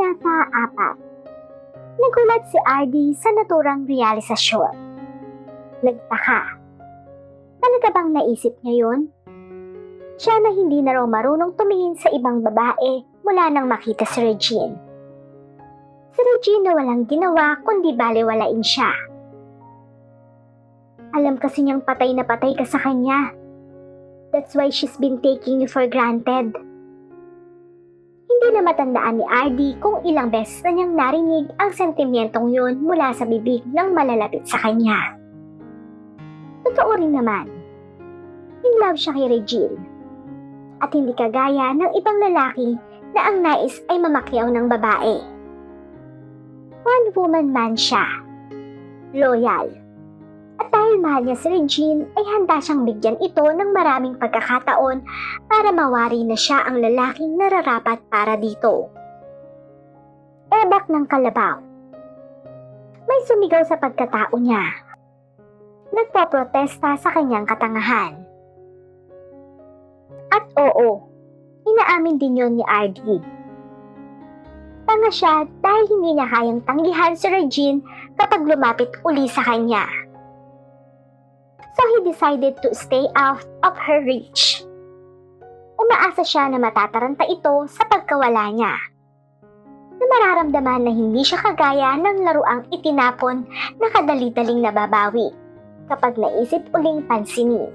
4 Nagulat si RD sa naturang realisasyon. Nagtaka. Talaga bang naisip niya yun? Siya na hindi na raw marunong tumingin sa ibang babae mula nang makita si Regine. Si Regine na walang ginawa kundi baliwalain siya. Alam kasi niyang patay na patay ka sa kanya. That's why she's been taking you for granted. Na matandaan ni RD kung ilang beses na niyang narinig ang sentimentong yun mula sa bibig ng malalapit sa kanya. Totoo rin naman. In love siya kay Regine. At hindi kagaya ng ibang lalaki na ang nais ay mamakyaw ng babae. One woman man siya. Loyal. At dahil mahal niya si Regine, ay handa siyang bigyan ito ng maraming pagkakataon para mawari na siya ang lalaking nararapat para dito. Ebak ng kalabaw. May sumigaw sa pagkatao niya. Nagpoprotesta sa kanyang katangahan. At oo, inaamin din yon ni RD. Tanga siya dahil hindi niya kayang tanggihan si Regine kapag lumapit uli sa kanya. So he decided to stay out of her reach. Umaasa siya na matataranta ito sa pagkawala niya. Na mararamdaman na hindi siya kagaya ng laruang itinapon na kadali-daling nababawi kapag naisip uling pansinin.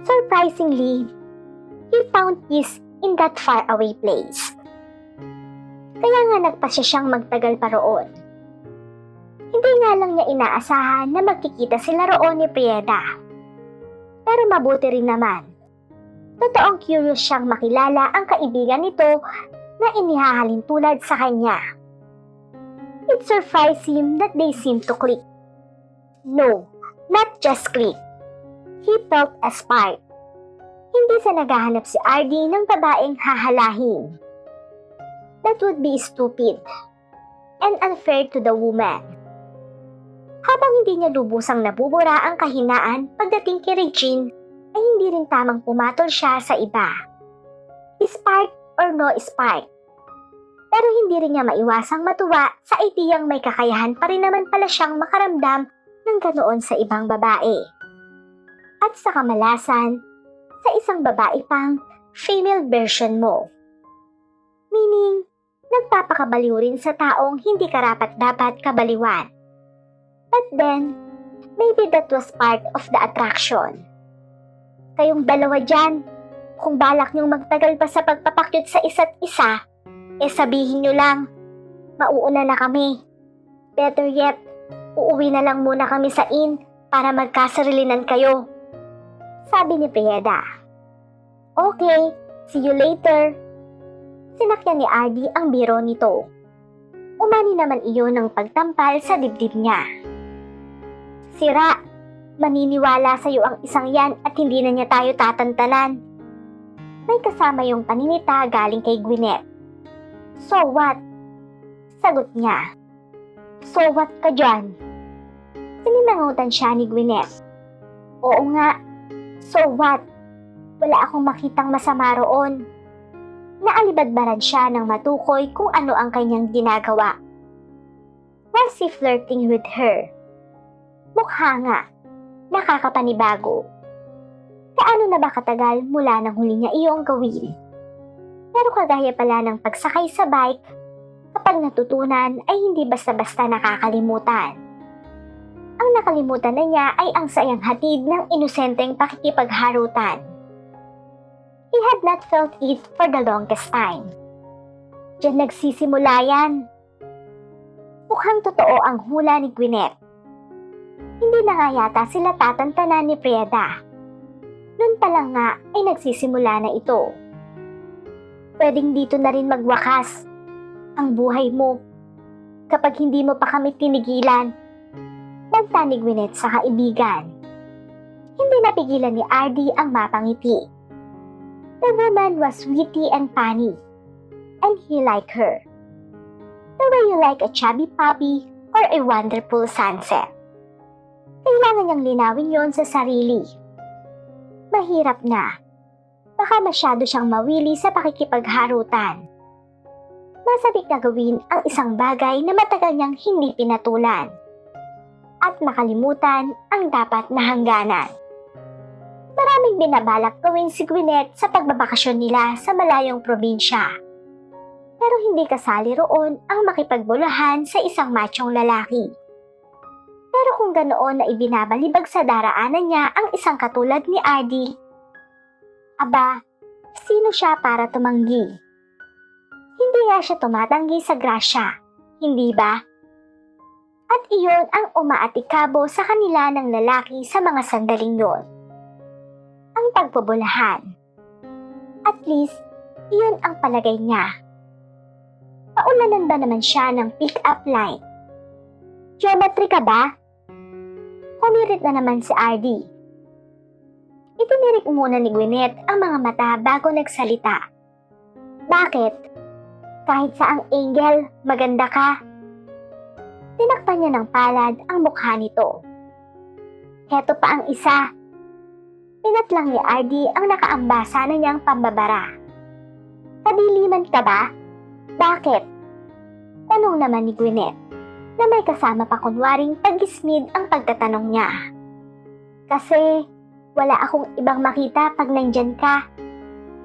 Surprisingly, he found peace in that faraway place. Kaya nga nagpasya siyang magtagal pa roon. Hindi nga lang niya inaasahan na magkikita sila roon ni Prieda. Pero mabuti rin naman. Totoong curious siyang makilala ang kaibigan nito na inihahalin tulad sa kanya. It surprised him that they seemed to click. No, not just click. He felt a spark. Hindi sa naghahanap si RD ng babaeng hahalahin. That would be stupid and unfair to the woman. Habang hindi niya lubusang nabubura ang kahinaan pagdating kay Regine, ay hindi rin tamang pumatol siya sa iba. Spark or no spark. Pero hindi rin niya maiwasang matuwa sa ideyang may kakayahan pa rin naman pala siyang makaramdam ng ganoon sa ibang babae. At sa kamalasan, sa isang babae pang female version mo. Meaning, nagpapakabaliw rin sa taong hindi karapat-dapat kabaliwan. But then, maybe that was part of the attraction. Kayong dalawa dyan, kung balak niyong magtagal pa sa pagpapakyut sa isa't isa, eh sabihin niyo lang, mauuna na kami. Better yet, uuwi na lang muna kami sa inn para magkasarilinan kayo. Sabi ni Prieda. Okay, see you later. Sinakyan ni Ardy ang biro nito. Umani naman iyon ng pagtampal sa dibdib niya. Sira, maniniwala sa iyo ang isang yan at hindi na niya tayo tatantanan. May kasama yung paninita galing kay Gwyneth. So what? Sagot niya. So what ka dyan? Sinimangutan siya ni Gwyneth. Oo nga. So what? Wala akong makitang masama roon. Naalibadbaran siya ng matukoy kung ano ang kanyang ginagawa. Was he flirting with her? Mukha nga. Nakakapanibago. Kaano na ba katagal mula nang huli niya iyong gawin? Pero kagaya pala ng pagsakay sa bike, kapag natutunan ay hindi basta-basta nakakalimutan. Ang nakalimutan na niya ay ang sayang hatid ng inosenteng pakikipagharutan. He had not felt it for the longest time. Diyan nagsisimula yan. Mukhang totoo ang hula ni Gwyneth. Hindi na nga yata sila tatantanan ni Prieda. Noon pa lang nga ay nagsisimula na ito. Pwedeng dito na rin magwakas ang buhay mo kapag hindi mo pa kami tinigilan. Nagta ni Gwyneth sa kaibigan. Hindi napigilan ni Ardy ang mapangiti. The woman was witty and funny, and he liked her. The way you like a chubby puppy or a wonderful sunset. Kailangan niyang linawin yon sa sarili. Mahirap na. Baka masyado siyang mawili sa pakikipagharutan. masabik na gawin ang isang bagay na matagal niyang hindi pinatulan at makalimutan ang dapat na hangganan. Maraming binabalak gawin si Gwyneth sa pagbabakasyon nila sa malayong probinsya. Pero hindi kasali roon ang makipagbulahan sa isang machong lalaki. Pero kung ganoon na ibinabalibag sa daraanan niya ang isang katulad ni Ardy, aba, sino siya para tumanggi? Hindi nga siya tumatanggi sa grasya, hindi ba? At iyon ang umaatikabo sa kanila ng lalaki sa mga sandaling yon. Ang pagbubulahan. At least, iyon ang palagay niya. Paulanan ba naman siya ng pick-up line? Geometry ka ba? Humirit na naman si RD. Itinirik muna ni Gwyneth ang mga mata bago nagsalita. Bakit? Kahit sa ang angel, maganda ka. Tinakpan niya ng palad ang mukha nito. Heto pa ang isa. Pinatlang ni RD ang nakaambasa na niyang pambabara. Kadiliman ka ba? Bakit? Tanong naman ni Gwyneth na may kasama pa kunwaring tagismid ang pagtatanong niya. Kasi wala akong ibang makita pag nandyan ka.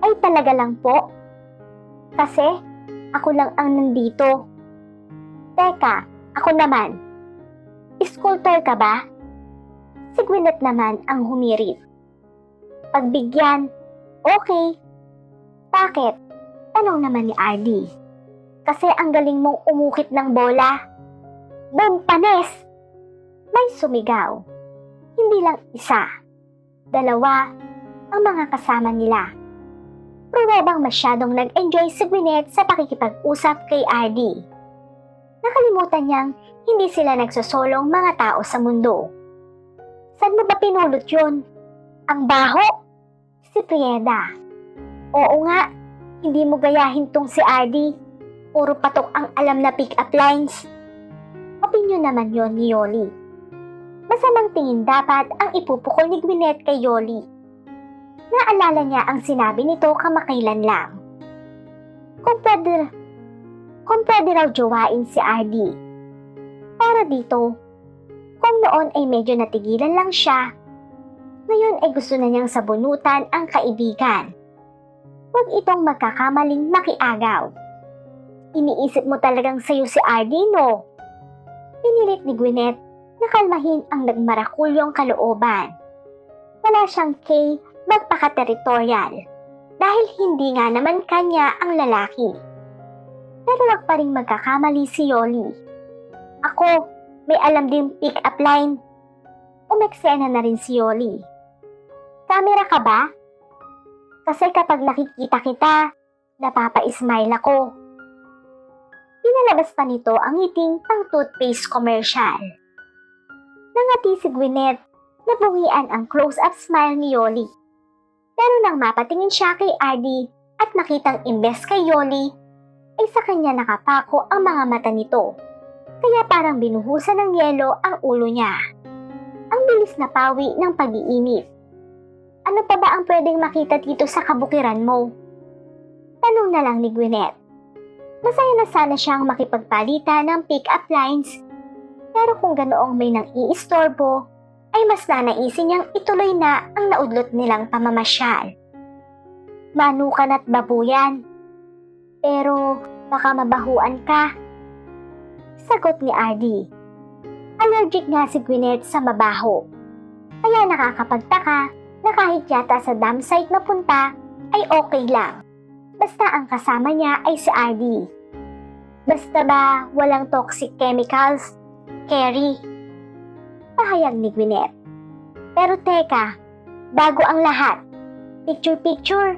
Ay talaga lang po. Kasi ako lang ang nandito. Teka, ako naman. Sculptor ka ba? Si naman ang humirit. Pagbigyan, okay. Bakit? Tanong naman ni Ardy. Kasi ang galing mong umukit ng bola. Boom, panes! May sumigaw. Hindi lang isa. Dalawa ang mga kasama nila. Pruwebang masyadong nag-enjoy si Gwyneth sa pakikipag-usap kay Ardy. Nakalimutan niyang hindi sila nagsosolong mga tao sa mundo. Saan mo ba pinulot yun? Ang baho? Si Prieda. Oo nga, hindi mo gayahin tong si Ardy. Puro patok ang alam na pick-up lines. Opinyon naman yon ni Yoli. Masamang tingin dapat ang ipupukol ni Gwyneth kay Yoli. Naalala niya ang sinabi nito kamakailan lang. Kung pwede, kung pwede raw jowain si Ardy. Para dito, kung noon ay medyo natigilan lang siya, ngayon ay gusto na niyang sabunutan ang kaibigan. Huwag itong magkakamaling makiagaw. Iniisip mo talagang sayo si Ardy, no? Pinilit ni Gwyneth na kalmahin ang nagmarakulyong kalooban. Wala siyang kay magpaka-territorial dahil hindi nga naman kanya ang lalaki. Pero wag pa rin magkakamali si Yoli. Ako, may alam din pick-up line. Umeksena na rin si Yoli. Kamera ka ba? Kasi kapag nakikita kita, napapa-smile ako. Pinalabas pa nito ang ngiting pang toothpaste commercial. Nangati si Gwyneth na ang close-up smile ni Yoli. Pero nang mapatingin siya kay Ardy at makitang imbes kay Yoli, ay sa kanya nakapako ang mga mata nito. Kaya parang binuhusan ng yelo ang ulo niya. Ang bilis na pawi ng pag-iinit. Ano pa ba ang pwedeng makita dito sa kabukiran mo? Tanong na lang ni Gwyneth. Masaya na sana siyang makipagpalitan ng pick-up lines. Pero kung ganoong may nang iistorbo, ay mas nanaisin niyang ituloy na ang naudlot nilang pamamasyal. Manukan at babuyan. Pero baka mabahuan ka. Sagot ni Ardy. Allergic nga si Gwyneth sa mabaho. Kaya nakakapagtaka na kahit yata sa dam site na punta ay okay lang. Basta ang kasama niya ay si Ardy. Basta ba walang toxic chemicals? Carrie. Pahayag ni Gwyneth. Pero teka, bago ang lahat, picture-picture.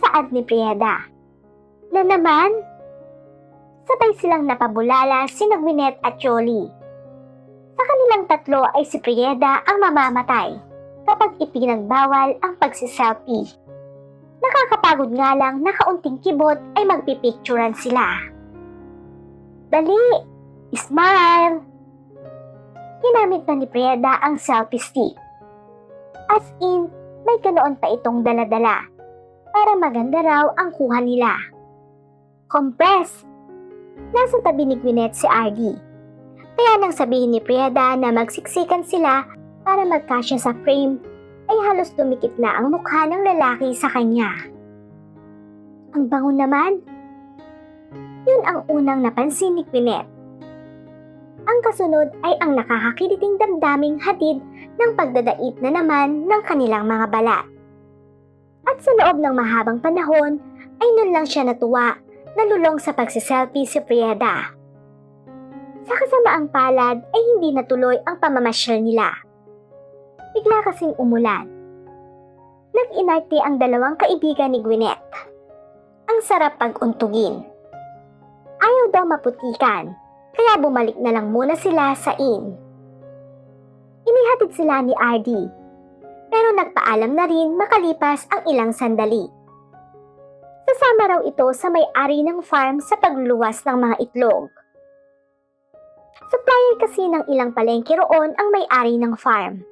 Saad ni Prieda. Na naman? Sabay silang napabulala si Gwyneth at Yoli. Sa kanilang tatlo ay si Prieda ang mamamatay kapag ipinagbawal ang pagsiselfie. Nakakapagod nga lang na kaunting kibot ay magpipicturan sila. Dali! Smile! Ginamit na ni Prieda ang selfie stick. As in, may ganoon pa itong daladala para maganda raw ang kuha nila. Compress! Nasa tabi ni Gwyneth si Ardy. Kaya nang sabihin ni Priada na magsiksikan sila para magkasya sa frame, ay halos dumikit na ang mukha ng lalaki sa kanya. Ang bango naman. Yun ang unang napansin ni Gwyneth. Ang kasunod ay ang nakakakiliting damdaming hatid ng pagdadait na naman ng kanilang mga balat. At sa loob ng mahabang panahon ay nun lang siya natuwa nalulong sa pagsiselfie si Priada. Sa kasamaang palad ay hindi natuloy ang pamamasyal nila. Bigla kasing umulan. Nag-inarte ang dalawang kaibigan ni Gwyneth. Ang sarap pag-untugin. Ayaw daw maputikan, kaya bumalik na lang muna sila sa inn. Inihatid sila ni Ardy, pero nagpaalam na rin makalipas ang ilang sandali. Kasama raw ito sa may-ari ng farm sa pagluluwas ng mga itlog. Supplier kasi ng ilang palengke roon ang may-ari ng farm.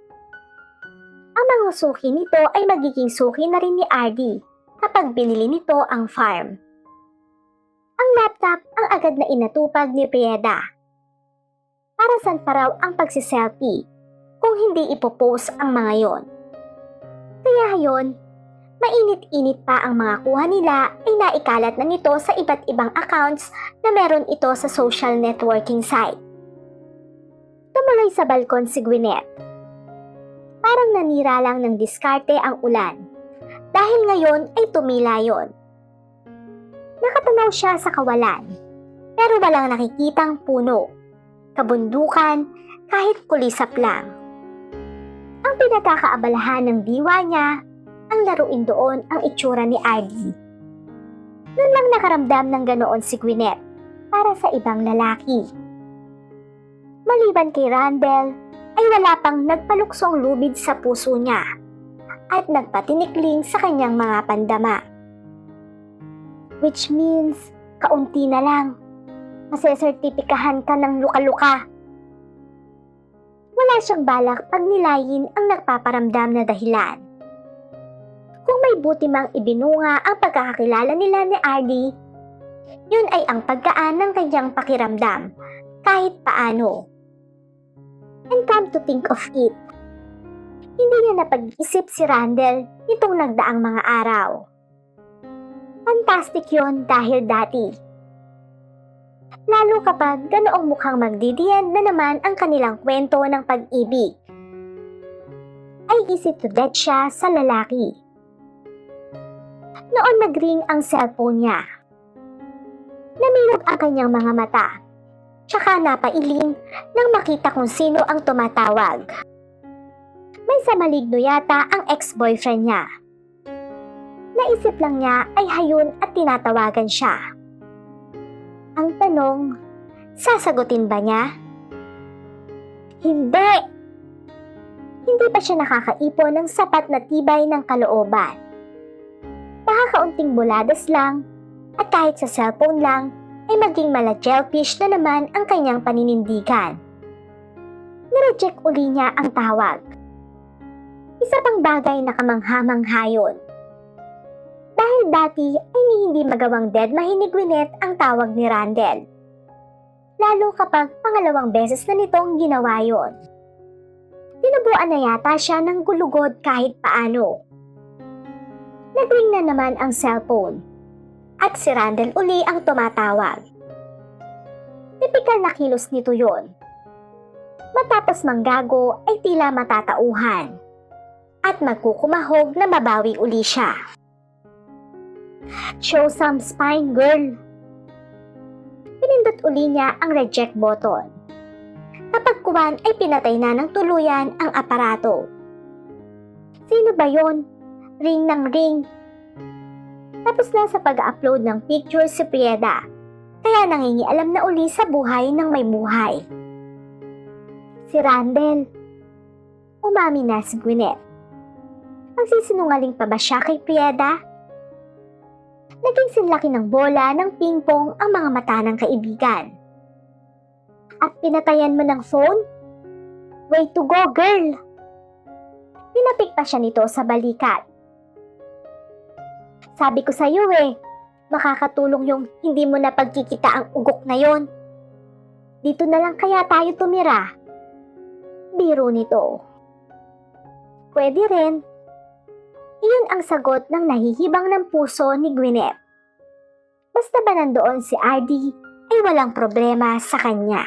Ang mga suki nito ay magiging suki na rin ni Ardy kapag binili nito ang farm. Ang laptop ang agad na inatupag ni Prieda. Para saan pa raw ang pagsiselfie kung hindi ipopost ang mga yon? Kaya yon, mainit-init pa ang mga kuha nila ay naikalat na nito sa iba't ibang accounts na meron ito sa social networking site. Tumuloy sa balkon si Gwyneth. Parang nanira lang ng diskarte ang ulan. Dahil ngayon ay tumila yon. Nakatanaw siya sa kawalan, pero walang nakikitang puno, kabundukan, kahit kulisap lang. Ang pinagkakaabalahan ng diwa niya ang laruin doon ang itsura ni Ardy. Noon lang nakaramdam ng ganoon si Gwyneth para sa ibang lalaki. Maliban kay Randall, ay wala pang nagpaluksong lubid sa puso niya at nagpatinikling sa kanyang mga pandama. Which means, kaunti na lang. Masesertipikahan ka ng luka-luka. Wala siyang balak pag nilayin ang nagpaparamdam na dahilan. Kung may buti mang ibinunga ang pagkakakilala nila ni Ardy, yun ay ang pagkaan ng kanyang pakiramdam kahit paano. And come to think of it, hindi niya napag-isip si Randall nitong nagdaang mga araw. Fantastic yon dahil dati. Lalo kapag ganoong mukhang magdidiyan na naman ang kanilang kwento ng pag-ibig. Ay easy to death siya sa lalaki. Noon nagring ang cellphone niya. Namilog ang kanyang mga mata. Tsaka napailing nang makita kung sino ang tumatawag. May sa maligno yata ang ex-boyfriend niya. Naisip lang niya ay hayun at tinatawagan siya. Ang tanong, sasagutin ba niya? Hindi! Hindi pa siya nakakaipon ng sapat na tibay ng kalooban. Nakakaunting buladas lang at kahit sa cellphone lang ay maging mala jellyfish na naman ang kanyang paninindigan. Nireject uli niya ang tawag. Isa pang bagay na kamangha-mangha yun. Dahil dati ay hindi magawang dead mahinig Gwyneth ang tawag ni Randall. Lalo kapag pangalawang beses na nitong ginawa yon. Tinubuan na yata siya ng gulugod kahit paano. Nagring na naman ang cellphone at si Randall uli ang tumatawag. Tipikal na kilos nito yon. Matapos manggago ay tila matatauhan at magkukumahog na mabawi uli siya. Show some spine, girl. Pinindot uli niya ang reject button. Kapag kuwan ay pinatay na ng tuluyan ang aparato. Sino ba yon? Ring ng ring. Tapos na sa pag-upload ng picture si Prieda, kaya nangingialam na uli sa buhay ng may buhay. Si Randall. Umami na si Gwyneth. Magsisinungaling pa ba siya kay Prieda? naging sinlaki ng bola ng pingpong ang mga mata ng kaibigan. At pinatayan mo ng phone? Way to go, girl! Pinapik pa siya nito sa balikat. Sabi ko sa'yo eh, makakatulong yung hindi mo na pagkikita ang ugok na yon. Dito na lang kaya tayo tumira. Biro nito. Pwede rin. Iyon ang sagot ng nahihibang ng puso ni Gwyneth. Basta ba nandoon si Ardy ay walang problema sa kanya.